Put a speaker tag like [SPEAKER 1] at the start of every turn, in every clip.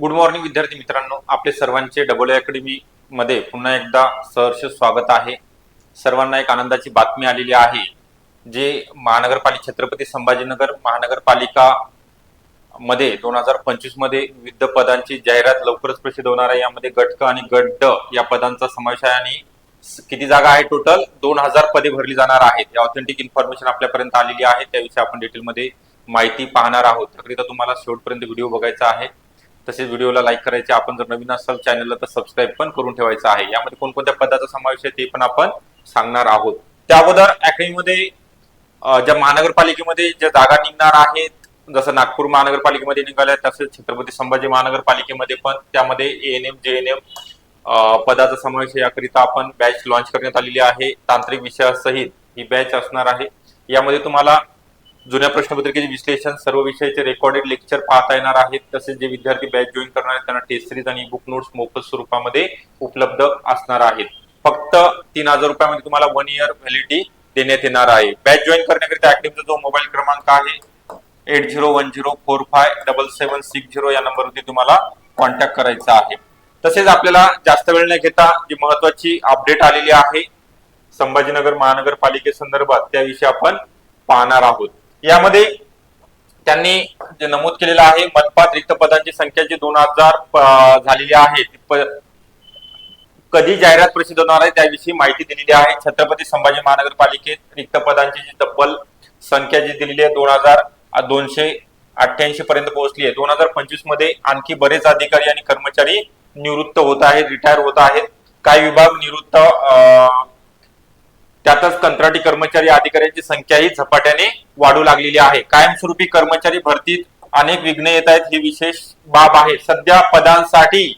[SPEAKER 1] Good morning विद्यार्थी मित्रांनो. आपले सर्वांचे डबल अकॅडमी मध्ये पुन्हा एकदा सहर्ष स्वागत आहे. सर्वांना एक आनंदाची बातमी आलेली आहे जे महानगरपालिका छत्रपती संभाजीनगर महानगरपालिका मध्ये दोन हजार पंचवीसमध्ये विविध पदांची जाहिरात लवकरच प्रसिद्ध होणार आहे. यामध्ये गट क आणि गट ड या पदांचा समावेश आहे आणि किती जागा आहे टोटल दोन हजार पदे भरली जाणार आहेत. या ऑथेंटिक इन्फॉर्मेशन आपल्यापर्यंत आलेली आहे. त्याविषयी आपण डिटेलमध्ये माहिती पाहणार आहोत. त्याकरिता तुम्हाला शेवटपर्यंत व्हिडिओ बघायचा आहे. तसेच व्हिडिओला लाईक करायचे. आपण जर नवीन असाल चॅनलला तर सबस्क्राईब पण करून ठेवायचं आहे. यामध्ये कोणकोणत्या पदाचा समावेश आहे ते पण आपण सांगणार आहोत. त्या अगोदर अकॅडमीमध्ये ज्या महानगरपालिकेमध्ये ज्या जागा निघणार आहेत जसं नागपूर महानगरपालिकेमध्ये निघाल्या तसेच छत्रपती संभाजी महानगरपालिकेमध्ये पण त्यामध्ये N M J N M पदाचा समावेश याकरिता आपण बॅच लॉन्च करण्यात आलेली आहे. तांत्रिक विषयासहित ही बॅच असणार आहे. यामध्ये तुम्हाला जुन्या प्रश्नपत्रिकेचे विश्लेषण सर्व विषयाचे रेकॉर्डेड लेक्चर पाहता येणार आहेत. तसेच जे विद्यार्थी बॅच जॉईन करणार आहेत त्यांना टेस्ट सिरीज आणि बुक नोट्स मोफत स्वरूपामध्ये उपलब्ध असणार आहेत. फक्त तीन हजार रुपयामध्ये तुम्हाला वन इयर व्हॅलिडिटी देण्यात येणार आहे. बॅच जॉईन करण्याकरिता अकॅडमीचा जो मोबाईल क्रमांक आहे eight zero one zero four five double seven six zero या नंबरवरती तुम्हाला कॉन्टॅक्ट करायचा आहे. तसेच आपल्याला जास्त वेळ न घेता जी महत्वाची अपडेट आलेली आहे संभाजीनगर महानगरपालिकेसंदर्भात त्याविषयी आपण पाहणार आहोत. यामध्ये त्यांनी जे नमूद केलेलं आहे मनपात रिक्त पदांची संख्या जी दोन हजार झालेली आहे कधी जाहिरात प्रसिद्ध होणार आहे त्याविषयी माहिती दिलेली आहे. छत्रपती संभाजी महानगरपालिकेत रिक्त पदांची जी तब्बल संख्या जी दिलेली आहे दोन हजार दोनशे अठ्ठ्याऐंशी पर्यंत पोहोचली आहे. दोन हजार पंचवीसमध्ये आणखी बरेच अधिकारी आणि कर्मचारी निवृत्त होत आहेत रिटायर होत आहेत. काही विभाग निवृत्त अं, कंत्राटी कर्मचारी अधिकाऱ्यांची संख्याही झपाट्याने वाढू लागलेली आहे. कायमस्वरूपी कर्मचारी भरतीत अनेक विघ्न येत आहेत. ही विशेष बाब आहे. सध्या पदांसाठी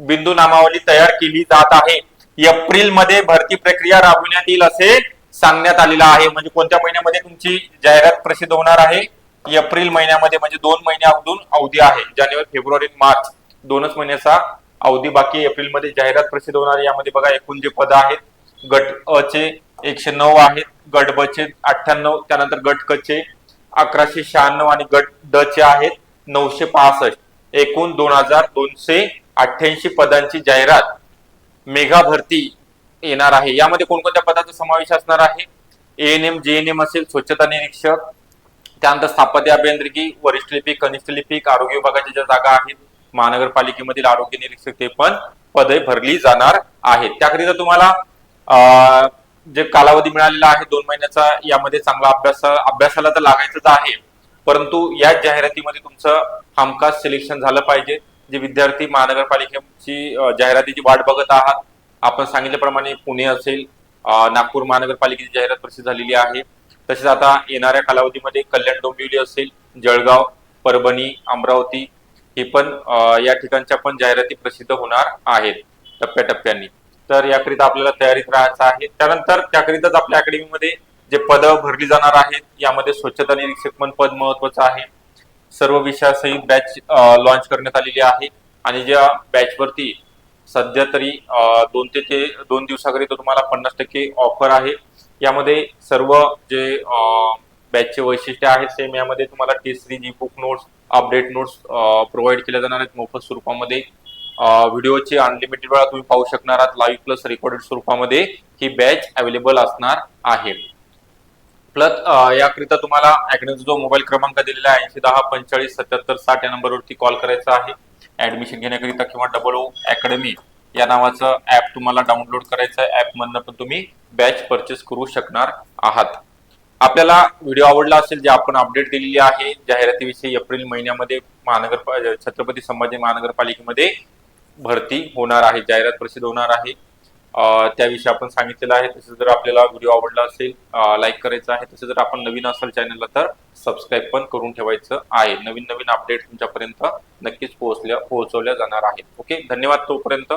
[SPEAKER 1] बिंदू नामावली तयार केली जात आहे. एप्रिलमध्ये भरती प्रक्रिया राबविण्यात येईल असे सांगण्यात आलेलं आहे. म्हणजे कोणत्या महिन्यामध्ये तुमची जाहिरात प्रसिद्ध होणार आहे? एप्रिल महिन्यामध्ये म्हणजे दोन महिने अवधून अवधी आहे. जानेवारी फेब्रुवारी मार्च दोनच महिन्याचा अवधी बाकी एप्रिलमध्ये जाहिरात प्रसिद्ध होणार यामध्ये बघा एकूण जे पद आहेत गट अ चे एकशे नऊ आहेत गट ब चे अठ्ठ्याण्णव त्यानंतर गट क चे अकराशे शहाण्णव आणि गट ड चे आहेत नऊशे पासष्ट. एकूण दोन हजार दोनशे अठ्ठ्याऐंशी पदांची जाहिरात मेगा भरती येणार आहे. यामध्ये कोणकोणत्या पदाचा समावेश असणार आहे? N M J N M असेल स्वच्छता निरीक्षक त्यानंतर स्थापत्य अभियांत्रिकी वरिष्ठ लिपिक कनिष्ठ लिपिक आरोग्य विभागाच्या ज्या जागा आहेत महानगरपालिकेमधील आरोग्य निरीक्षक ते पण पदे भरली जाणार आहेत. त्याकरिता तुम्हाला जे कालावधी मिळालेला आहे दोन महिन्याचा यामध्ये चांगला अभ्यास अभ्यासाला तर लागायचंच आहे. परंतु या जाहिरातीमध्ये तुमचं हमखास सिलेक्शन झालं पाहिजे. जे विद्यार्थी महानगरपालिकेची जाहिरातीची वाट बघत आहात. आपण सांगितल्याप्रमाणे पुणे असेल नागपूर महानगरपालिकेची जाहिरात प्रसिद्ध झालेली आहे. तसेच आता येणाऱ्या कालावधीमध्ये कल्याण डोंबिवली असेल जळगाव परभणी अमरावती हे पण या ठिकाणच्या पण जाहिराती प्रसिद्ध होणार आहेत टप्प्याटप्प्यांनी. तर याकरिता आपल्याला तयारीत राहायचं आहे. त्यानंतर त्याकरिताच आपल्या अकॅडमीमध्ये जे पद भरली जाणार आहेत यामध्ये स्वच्छता निरीक्षक पण पद महत्वाचं आहे. सर्व विषयासहित बॅच लॉन्च करण्यात आलेली आहे. आणि ज्या बॅचवरती सध्या तरी दोन ते ते दोन दिवसाकरिता तुम्हाला पन्नास टक्के ऑफर आहे. यामध्ये सर्व जे बॅचचे वैशिष्ट्य आहेत सेम यामध्ये तुम्हाला टेस्ट सिरीज जी book notes update notes provide केल्या जाणार आहेत. मोफत स्वरूपामध्ये व्हिडिओचे अनलिमिटेड वेळा तुम्ही पाहू शकणार आहात लाईव्ह प्लस रेकॉर्डेड स्वरूपामध्ये. ही बॅच अवेलेबल असणार आहे. प्लस याकरिता तुम्हाला अकॅडमीचा जो मोबाईल क्रमांक दिलेला आहे ऐंशी दहा पंचेचाळीस सत्याहत्तर साठ या नंबरवरती कॉल करायचा आहे. ऍडमिशन घेण्याकरिता किंवा डबल ओ अकॅडमी या नावाचं ऍप तुम्हाला डाउनलोड करायचं आहे. ऍपमधनं पण तुम्ही बॅच परचेस करू शकणार आहात. आपल्याला व्हिडिओ आवडला असेल जे आपण अपडेट दिलेली आहे जाहिरातीविषयी एप्रिल महिन्यामध्ये महानगर छत्रपती संभाजी महानगरपालिकेमध्ये भरती होणार आहे जाहिरात प्रसिद्ध होणार आहे. त्याविषयी आपण सांगितलेलं आहे. तसेच जर आपल्याला व्हिडिओ आवडला असेल लाईक करायचा आहे तसेच जर आपण नवीन असाल चॅनलला तर सबस्क्राईब पण करून ठेवायचं आहे. नवीन नवीन अपडेट तुमच्यापर्यंत नक्कीच पोहोचल्या पोहोचवल्या जाणार आहेत. ओके? धन्यवाद तोपर्यंत.